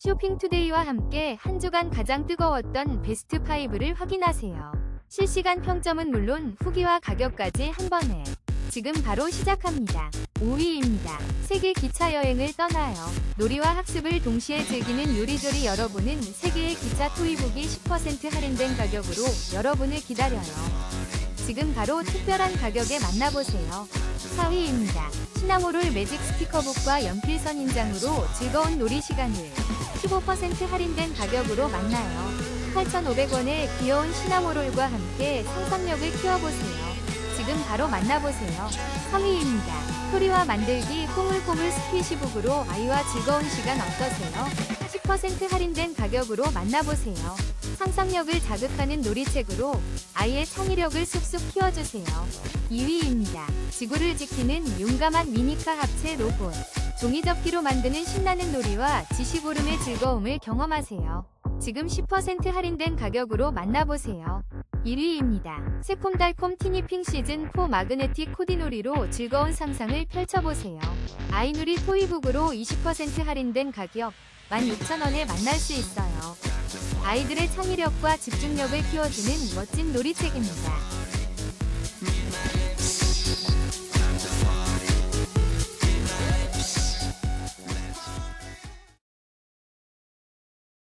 쇼핑투데이와 함께 한 주간 가장 뜨거웠던 베스트 5를 확인하세요. 실시간 평점은 물론 후기와 가격까지 한 번에. 지금 바로 시작합니다. 5위입니다. 세계 기차 여행을 떠나요. 놀이와 학습을 동시에 즐기는 요리조리 여러분은 세계의 기차 토이북이 10% 할인된 가격으로 여러분을 기다려요. 지금 바로 특별한 가격에 만나보세요. 4위입니다. 시나모롤 매직 스티커북과 연필선 인장으로 즐거운 놀이 시간을 15% 할인된 가격으로 만나요. 8,500원의 귀여운 시나모롤과 함께 상상력을 키워보세요. 지금 바로 만나보세요. 3위입니다. 소리와 만들기 꼬물꼬물 스퀴시북으로 아이와 즐거운 시간 어떠세요? 10% 할인된 가격으로 만나보세요. 상상력을 자극하는 놀이책으로 아이의 창의력을 쑥쑥 키워주세요. 2위입니다. 지구를 지키는 용감한 미니카 합체 로봇. 종이접기로 만드는 신나는 놀이와 지시고름의 즐거움을 경험하세요. 지금 10% 할인된 가격으로 만나보세요. 1위입니다. 새콤달콤 티니핑 시즌 4 마그네틱 코디놀이로 즐거운 상상을 펼쳐보세요. 아이누리 토이북으로 20% 할인된 가격 16,000원에 만날 수 있어요. 아이들의 창의력과 집중력을 키워주는 멋진 놀이책입니다.